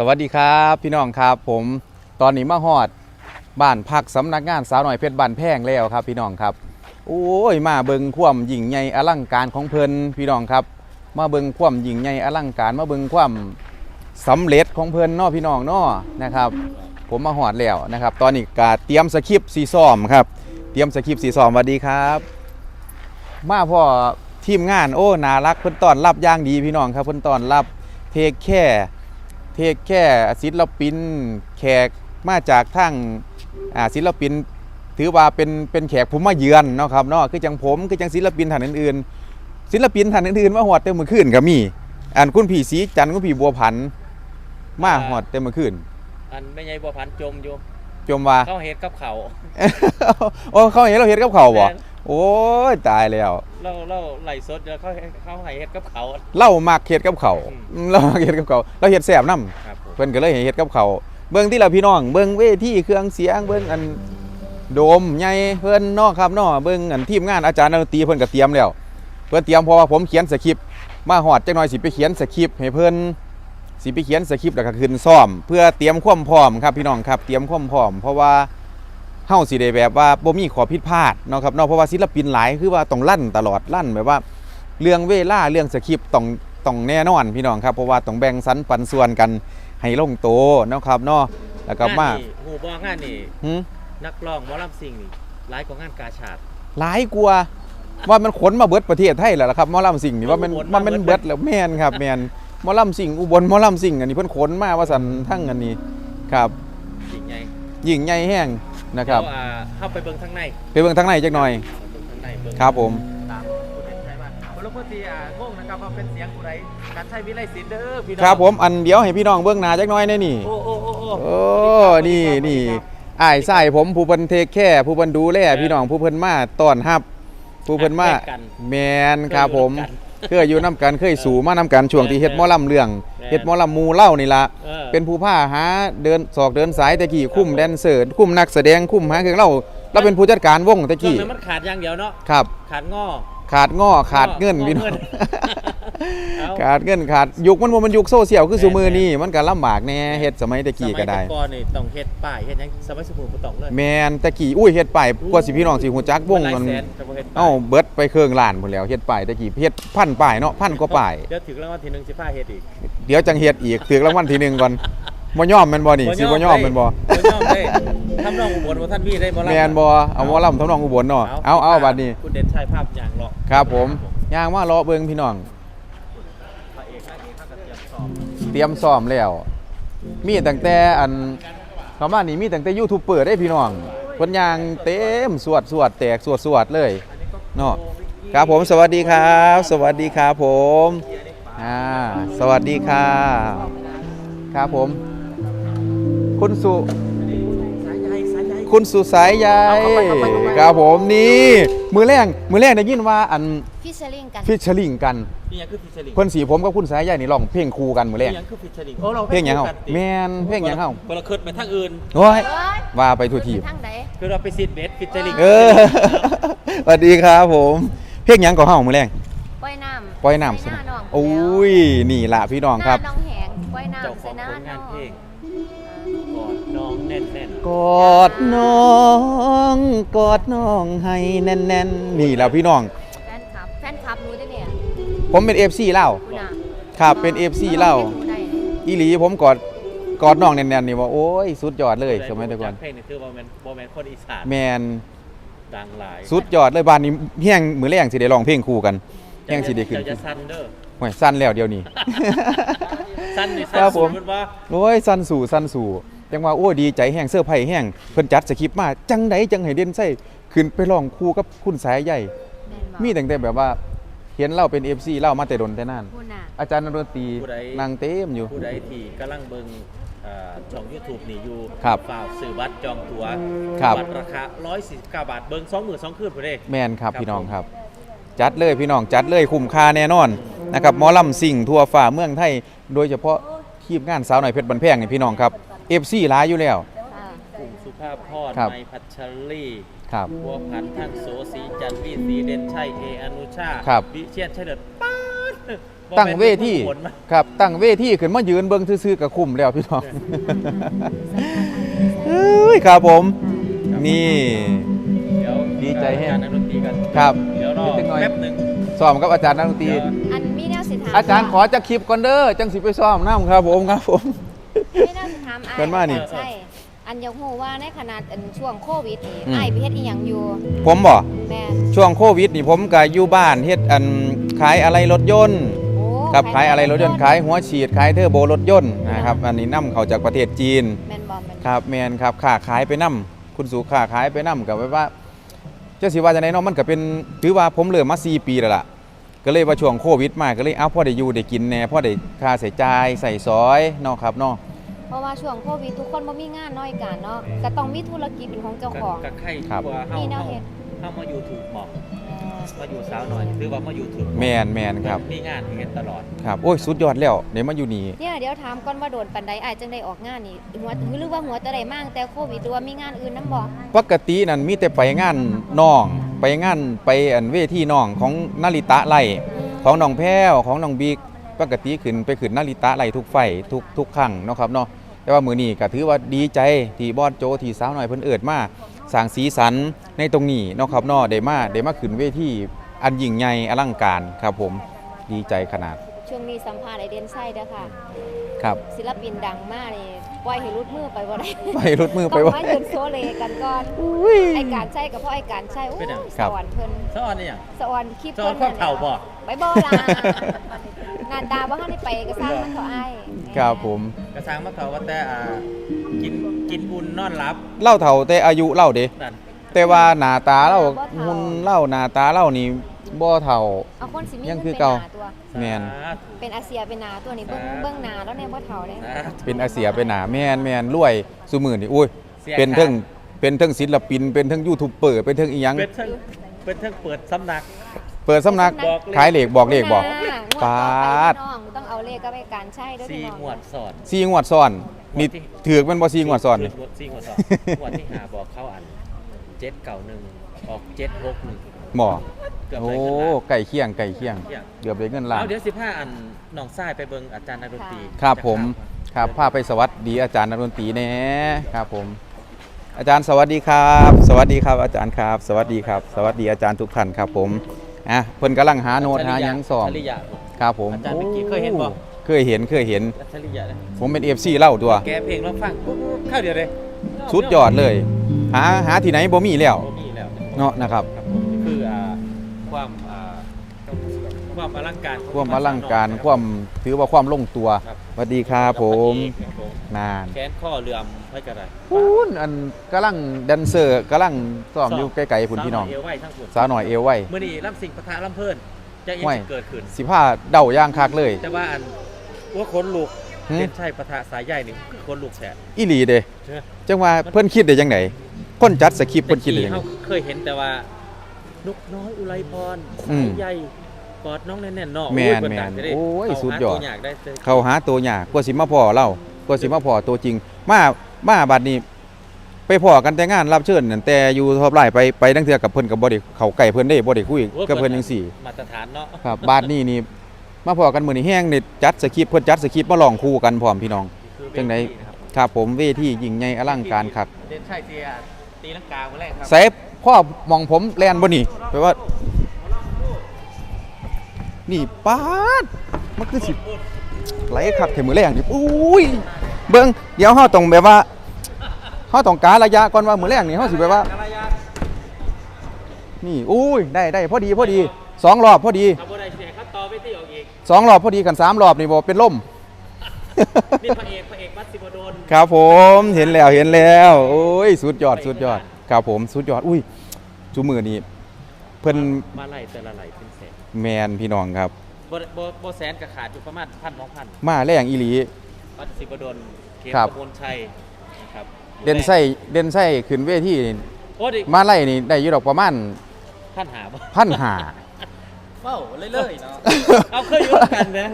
สวัสดีครับพี่น้องครับผมตอนนี้มาฮอดบ้านพักสำนักงานสาวหน่อยเพชรบ้านแพงแล้วครับ พี่น้องครับ โอ้ยมาเบิงความยิ่งใหญ่อลังการของเพิ่นพี่น้องครับ มาเบิงความยิ่งใหญ่อลังการ มาเบิงความสำเร็จของเพิ่นนาะพี่น้องนาะนะครับ ผมมาฮอดแล้วนะครับ ตอนนี้ก็เตรียมสคริปต์สีซ้อมครับ เตรียมสคริปต์สีซ้อมสวัสดีครับ มาพ่อทีมงานโอ้น่ารักเพิ่นต้อนรับอย่างดีพี่น้องครับเพิ่นต้อนรับเทคแค่ เทคแค่ศิลปินแขกมาจากทางอ่าศิลปินถือว่าเป็นเป็นแขกผู้มาเยือนเนาะครับเนาะคือจังผมคือจังศิลปินท่านอื่นๆ ศิลปินท่านอื่นๆมาหอดเต็มมือคืนก็มีอันคุณพี่สีจันทร์คุณพี่บัวพันธ์มาหอดเต็มมือคืนอันไม่ใช่บัวพันธุ์จมอยู่จมว่าเข้าเฮ็ดกับเขาโอ้เขาเห็นเราเฮ็ดกับเขาวบ่แม่น โอ้ยตายแล้ว เราเราไหลฟ์สดแล้วเขาเขาให้เฮ็ดกับเขาเล่ามักเฮ็ดกับเขาวอืม เรามักเฮ็ดกับเขาวเราเฮ็ดแซ่บนํครับผม เพิ่นก็เลยให้เฮ็ดกับเขาวเบิ่งที่ละพี่น้องเบิ่งเวทีเครื่องเสียงเบิ่งอันโดมใหญ่เพิ่นเนาะครับเนาะเบิ่งอันทีมงานอาจารย์ดนตรีเพิ่นก็เตรียมแล้ว เพิ่นเตรียมเพราะว่าผมเขียนสคริปต์มาฮอดจักหน่อยสิไปเขียนสคริปต์ให้เพิ่นสิไปเขียนสคริปต์แล้วก็ขึ้นซ่อม เพื่อเตรียมความพร้อมครับพี่น้องครับเตรียมความพร้อม เพราะว่า เฮาสิได้แบบว่าบ่มีข้อผิดพลาดเนาะครับเนาะเพราะว่าศิลปินหลายคือว่าต้องลั่นตลอดลั่นแบบว่าเรื่องเวลาเรื่องสคริปต์ต้องต้องแน่นอนพี่น้องครับเพราะว่าต้องแบ่งสรรปันส่วนกันให้ลงโตวเนาะครับเนาะแล้วก็มางนนี่หูบองานนี่หึนักร้องหมอลำซิงนี่หลายกว่างานกาชาด หลายกลัวาว่ามันขนมาเบิดประเทศไทยแล้วล่ะครับหมอลำสิ่งนี่ว่ามันขนมามันเป็นเบิเบิดด แล้วแม่นครับแม่นหมอลำสิ่งอุบลหมอลำสิ่งอันนี้เพิ่นขนมาว่าสันทั้งอันนี้ครับ จริงไงยิ่งใหญ่แห้ง นะครับเดี๋ยวอ่าเข้าไปเบิ่งทางในไปเบิ่งทางในจักหน่อยเบิ่งทางในเบิ่งครับผม ตามผู้เด่นชัยมาคนละคนที่อ่างงนะครับว่าเป็นเสียงผู้ใดการใช้วิไลศิลป์เด้อพี่น้องครับผมอันเดียวให้พี่น้องเบิ่งหน้าจักหน่อยแน่นี่ โอ้โอ้โอ้โอ้โอ้นี่นี่อ้ายใส่ผมผู้เพิ่นเทคแค่ผู้เพิ่นดูแลพี่น้องผู้เพิ่นมาต้อนรับผู้เพิ่นมาแมนครับผม เคยอยู่น้ำกันเคยสู่มาน้ำกันช่วงที่เฮ็ดหมอลำเรื่องเฮ็ดหมอลำหมูเล่านี่ละออ เป็นผู้ผ้าหาเดินศอกเดินสายตะกี้คุ้มแดนเซอร์คุ้มนักแสดงคุ้มหาเครื่องเล่าเราเป็นผู้จัดการวงตะช่วงกี้นั้นมันขาดอย่างเดียวเนาะ ครับ ขาดง้อ ขาดง้อขาดเงินง้อพี่น้อง เงินเอา ขาดเงินขาดยุคมันบ่มันยุคโซเชียลคือแม่นซุมือนี่มันก็ลำบากแน่เฮ็ดสมัยตะกี้ก็ได้สมัยแต่ก่อนนี่ต้องเฮ็ดป้ายเฮ็ดหยังสมัยสมุนบ่ต้องเลยแมนตะกี้อุ้ยเฮ็ดป้ายกว่าสิพี่น้องสิฮู้จักวงหลายมันแสนแต่บ่เฮ็ดป้ายเอ้าเบิดไปเครื่องล้านพุ่นแล้วเฮ็ดป้ายตะกี้เฮ็ดพันป้ายเนาะพันกว่าป้ายเดี๋ยวถึงรางวัลที่หนึ่งสิพาเฮ็ดอีกเดี๋ยวจังเฮ็ดอีกถึงรางวัลที่หนึ่งก่อนบ่ยอมแม่นบ่นี่สิบ่ยอมแม่นบ่บ่ยอมได้ทำน้องอุบลบ่ท่านพี่ได้บ่ล่ะแม่นบ่เอาหมอลำทำนองอุบลเนาะเอาเอาบัดนี้คุณเด่นชัยภาพอย่างหรอกครับผมย่างมารอเบิ่งพี่น้องพระ เอกนางเอกเขาก็เตรียมสอบเตรียมซ้อมแล้ว มีตั้งแต่อันประมาณนี้มีตั้งแต่ยูทูบเบอร์ได้พี่น้องเพิ่นย่างเต็มสวดสวดแตกสวดสวดเลยเนาะครับผมสวัสดีครับ สวัสดีครับผมอ่าสวัสดีครับครับผม คุณสุสายใยสายใยคุณสุสายใยเอาเข้าไปเข้าไปเข้าไปครับผมนี่มือแรงมือแรงได้ยินว่าอันฟิชเชอริงกันฟิชเชอริงกัน นี่ยังคือฟิชเชอริงเพิ่นสีผมกับคุณสายใยนี่ร้องเพลงคู่กันมือแรงนี่ยังคือฟิชเชอริงโอ้เราเพลงหยังเฮาคู่กันติแม่นเพลงหยังเฮาบ่ละคิดไปทางอื่นโอ้ยเอ้ยว่าไปทั่วทีบทางใดคือเราไปซีดเบสฟิชเชอริงเออ สวัสดีครับผม เพลงหยังก็เฮามือแรงปล่อยน้ำปล่อยน้ำใส่หน้าน้องโอ้ย นี่ล่ะพี่น้องครับ หน้าน้องแหงปล่อยเจ้าน้ำขใส่องหน้าผลน้งาอนงเพลงกอดน้องแน่นกอดน้อง กอดน้องให้แน่นๆ นี่ล่ะพี่น้อง ผมเป็น FC เล่าคุณอะครับเป็น FC เล่ารู้ได้เนี่ยอีหลีผมกอดกอดน้องแน่นๆนี่ว่าโอ้ยสุดยอดๆเลยสมัยแต่ก่อนเพลงนี่คือบ่แม่นบ่แม่นคนอีสานแมนดังหลายสุดยอดเลยบ้านนี้เฮียงมือแรงสิได้ร้องเพลงคู่กันเฮียงสิได้ขึ้นเจ้าจะสั้นเด้อโอ้ยสั้นแล้วเดี๋ยวนี้ สั้นนี่คสั้นรับสูผงมมันว่าโอ้ยสั้นสู่สั้นสู่จังว่าโอ้ยดีใจแห้งเสื้อไผ่แห้งเพิ่นจัดสคริปต์มาจังไดจังให้เด่นใส่ขึ้นไปร้องคู่กับคุณสายใหญ่ แม่นบ่มีตั้งแต่แบบว่า เห็นเราเป็น FC เล่ามาแต่ดนแต่นานคุณอะ อาจารย์นดนตรีนางเต็มอยู่ ผู้ใดที่กำลังเบิ่งเอ่อช่อง YouTube นี่อยู่ครับฝากซื้อบัตรจองตั๋วครับ บัตรราคา 149 บาท เบิ่ง2 2 0คืนพุ่นเด้ แม่นครับครับ พี่น้องผมครับ จัดเลยพี่น้องจัดเลยคุ้มค่าแน่นอนนะครับหมอลำสิ่งทั่วฟ้าเมืองไทย โดยเฉพาะทีมงานสาวหน่อยเพชรบันแพงนี่พี่น้องครับ FC หลายอยู่แล้วอ่ากลุ่มสุ ภาพพรครับ ไมพัชรีครับ บัวพันธ์ทั้งโสสีจันทร์วีสีเด่นชัยเออนุชาครับ วิเชียนชัยเลิศป๊าดตั้งเวทีบ่แม่นผู้ผลมา ครับ ตั้งเวทีขึ้นมายืนเบิ่งซื่อๆกับคุ้มแล้วพี่น้องเอ้ยครับผมนี่ เดี๋ยวดีใจแฮะการนักดนตรีกันครับเดี๋ยวรอนิดหน่อย แป๊บหนึงซ้อมกับอาจารย์นักดนตรีเดี๋ยวอันมีแนวสิถามอาจารย์ขอจะคลิปก่อนเด้อจังสิไปซ้อมน้ำครับผมครับผม มีแนวสิถามอ้ายเกินมานี่ ใช่ อันอยากรู้ว่าในขนาดอันช่วงโควิดนี่อืม อ้ายไปเฮ็ดอีหยังอยู่ผมบ่แม่นช่วงโควิดนี่ผมก็อยู่บ้านเฮ็ดอันขายอะไรรถยนต์โอ้ครับขายอะไรรถยนต์ขายหัวฉีดขายเทอร์โบรถยนต์นะครับอันนี้นํเข้าจากประเทศจีน แม่นบ่แม่นครับแมนครับค้าขายไปนํคุณสู่ค้าขายไปนํกับว่าเจ้าสิว่าจังไดเนาะมันก็เป็นถือว่าผมเริ่มมา 4 ปีแล้วล่ะ ก็เลยว่าช่วงโควิดมาก็เลยเอาพ่อได้อยู่ได้กินแหน่พ่อได้ค่าใส่จ่ายใส่ซอยเนาะครับเนาะ เพราะว่าช่วงโควิดทุกคนบ่มีงานน้อยกันเนาะก็ต้องมีธุรกิจเป็นของเจ้าของ กับไข่ครับตัวเฮามีแนวเฮาเฮ็ด เฮามาอยู่ถูกหมอกมาอยู่สาวหน่อยหรือว่ามาอยู่ถูกแมนแมนครับ มีงานเฮ็ดตลอด ครับ โอ้ย สุดยอดแล้วเดี๋ยวมาอยู่นี่ เนี่ยเดี๋ยวถามก่อนว่าโดนปันใดอ้ายจังได้ออกงานนี่หัวหรือว่าหัวแต่ใดมั่งแต่โควิดหรือว่ามีงานอื่นนํบ่ปกตินั่นมีแต่ไปงานน้อง ไปงานไปอันเวทีน้องของนาริตะไล่ของน้องแพ้วของน้องบิ๊ก ปกติขึ้นไปขึ้นนาริตะไล่ทุกไฟทุกทุกครั้งเนาะครับเนาะแต่ว่ามือนี้ก็ถือว่าดีใจที่บอสโจที่สาวหน่อยเพิ่นเอิดมาสร้างสีสันในตรงนี้เนาะครับเนาะได้มาได้มาขึ้นเวทีอันยิ่งใหญ่อลังการครับผมดีใจขนาด ช่วงนี้สัมภาษณ์ไอเดนไส้เด้อค่ะ ครับ ศิลปินดังมากนี่ปล่อยให้รุดมือไปบ่ได้ไปรุดมือไปต้องว่ามายืนโซเลกันก่อนไอการใช่กับพ่อไอการใช่โอ้ยเป็นหยังสวรรค์เพิ่นสะออนนี่หยังสวรรค์คลิปสะออนความเฒ่าบ่ไปบ่ล่ะ งานตาบ่ทันได้ไปก็สร้างมันเขาอ้ายครับผม กระซังมะเขาว่าแต่อ่ากินกินบุญนอนหลับเล่าเท่าแต่อายุเล่าเด้นั่นแต่ว่าหน้าตาเราหุ่นเล่าหน้าตาเรานี่บ่เท่า เอาคนสิมียังเงินคือไปเก่าหนาตัว แม่น สาธุ เป็นอาเซียเป็นหนาตัวนี้เบิ่งอ่าเบิ่งหนาแล้วเนี่ยบ่เฒ่าเด้สาธุเป็นอาเซียเป็นหนาแม่นแม่นรวยสุมื่นนี่อุ้ยสียเป็นขาเทั้งเป็นเทั้งศิลปินเป็นเทั้งยูทูบเบอร์เป็นเทั้งอีหยัง เป็นเทั้งเป็นเทั้งเปิดสำนัก เปิดสำนักบอกเลขขายเลขบอกเลขบอกงวดต่อไปปาดพี่น้องต้องเอาเลขกับไอการใช่เด้อสี่พี่น้องงวดสอนซีงวดซ้อนนี่งวดที่ถือกมันบ่ซีงวดซ้อนนี่ สี่งวดสอนงวดที่หาบอกเข้าอันเจ็ดเก่าหนึ่งออกเจ็ดหกหนึ่งหมอเกือบโอ้ได้เงินล้านไก่เคียงไก่เคียงเคียงเกือบได้เงินล้าน เอาเดี๋ยวสิบห้าอันหนองทรายไปเบิงอาจารย์นักดนตรีครับจะผม ครับพาไปสวัสดีอาจารย์นักดนตรีแน่ครับผม อาจารย์สวัสดีครับ สวัสดีครับอาจารย์ครับ สวัสดีครับ สวัสดีอาจารย์ทุกท่านครับผม อะเพิ่นกำลังหาโน้ตหาหยังสอบชริยะครับผมอาจารย์เมื่อกี้เคยเห็นบ่เคยเห็นเคยเห็นชริยะเลยผมเป็น FC เล่าตัว แกเพลงลองฟังปุ๊บเข้าเดียวเลยสุดยอดเลย หาหาที่ไหนบ่มีแล้ว บ่มีแล้วเนาะนะครับ ครับผมนี่คืออ่าความอ่า ความอลังการของความอลังการความถือว่าความลงตัวครับ สวัสดีครับผมครับผมนานแขนข้อเลื่อมไม่กระไรพูนอันกำลังแดนเซอร์กำลังซ้อมอยู่ไกลๆพุ่นพี่น้อง สาวเอวไว้ทั้งหมดสาวหน่อยเอวไว้มื่อนี้ลำสิงปะทะลำเพิ่นจะยังไว้สิเกิดขึ้น สิผ้าเดาย่างคักเลยแต่ว่าอันว่าคนลูกหึเด่นชัยปะทะสายใหญ่นี่คือคนลูกแฉะอีหลีเด้ใช่ไหมจังว่าเพิ่นคิดได้จังไดคนจัดสคริปต์เพิ่นคิดได้จังได เขาเคยเห็นแต่ว่า นกน้อยอุไรพรอืมสายใหญ่กอดน้องแน่นๆเนาะแม่นโอ้ยเพิ่ดังแม่นจะไโอ้ยเข้าสุดยอดหาตัวอยากได้เลยเขาหาตัวยากกว่าสิมาพอเรากว่าสิมาพอตัวจริง มามาบัดนี้ ไปพอกันแต่งานรับเชิญนั่นแต่อยู่ท็อปไลน์ไปไปทั้งเทือกับเพิ่นกับบ่ได้เข้าใกล้เพิ่นได้บ่ได้คุยโอ้ยกับเพิ่นจังซี่มาตรฐานเนาะครับบาดนี้นี่มาพอกันมื้อนี้แห้งนี่จัดสคริปต์เพิ่นจัดสคริปต์มาลองคู่กันพร้อมพี่น้อง คือจังไดเวทีนะครับครับผมเวทียิ่งใหญ่อลังการครับเด่นชัยเตียตีลังกาคนแรกครับเซฟ พ่อมองผมแลนบ่นี่แปลว่า นี่ปาดมันคือสิไหลคักแค่มือแรงนี่อุ้ยเบิ่งเดี๋ยวเฮาต้องแบบว่าเฮาต้องการระยะก่อนว่ามือแรงนี่เฮาสิแบบว่าอะไรยะนี่อุ้ยได้ได้พอดีพอดีสองรอบพอดีทำอะไรเสียงคัดต่อเวทีออกอีกสองรอบพอดีกันสามรอบนี่บ่เป็นล่มนี่พระเอกพระเอกวัดสิบดลครับผมเห็นแล้วเห็นแล้ว โอ้ยสุดยอดสุดยอด ครับผมสุดยอดอุ้ยจูมือนี้เพิ่นมาไล่แต่ละไล่เป็นแสนแมนพี่น้องครับบ่บ่บ่แสนกับขาดอยู่ประมาณพันสองพันมาแรงอีหลีวัดสิบดลเขตครับตำบลชัยนะครับเด่นไส้เด่นไส้ขึ้นเวทีนี่โอ้ดิมาไล่นี่ได้อยู่ดอกประมาณพันหาบ่พันหาเฝ้าเรื่อยๆเนาะเอาเคยอยู่ด้วยกันนะ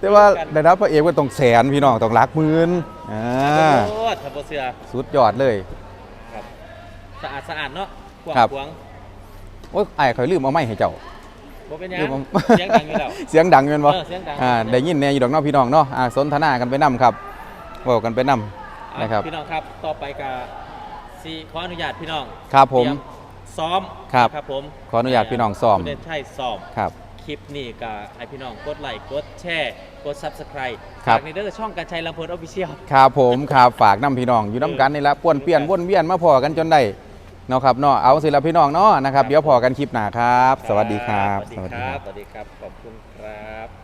แต่ว่าได้รับพระเอกว่าต้องแสนพี่น้องต้องรักหมื่นอ่าโอ้ทับเสือสุดยอดเลยครับ สะอาดสะอาดเนาะกว้างครับ ขวางโอ้ยไอ้ายเขาลืมเอาไม้ให้เจ้า บ่เป็นหยังอยู่ผม เสียงดังอยู่แล้ว เสียงดังแม่นบ่เออเสียงดัง อ่าได้ยินแน่อยู่ดอกเนาะพี่น้องเนาะอ่าสนทนากันไปนํครับเว้ากันไปนํอ่นะครับ พี่น้องครับต่อไปกับซีขออนุญาตพี่น้องครับผมเตยซ้อมครับนะครับผมขออนุญาตพี่น้องซ้อม คุณเดชชัยซ้อม ครับ คลิปนี้ก็ให้พี่น้องกดไลค์กดแชร์กด Subscribe ครับฝากในเด้อช่องการชัยลำเพลินออฟฟิเชียล ครับผมครับฝากน้ำพี่น้องอยู่น้ำกันนี่ละป้วนเปลี่ยนวนเวียนมาพอกันจนได้ เนาะครับเนาะเอาสิละพี่น้องเนาะนะครับ เดี๋ยวพอกันคลิปหน้าครับ สวัสดีครับ สวัสดีครับ สวัสดีครับ ขอบคุณครับ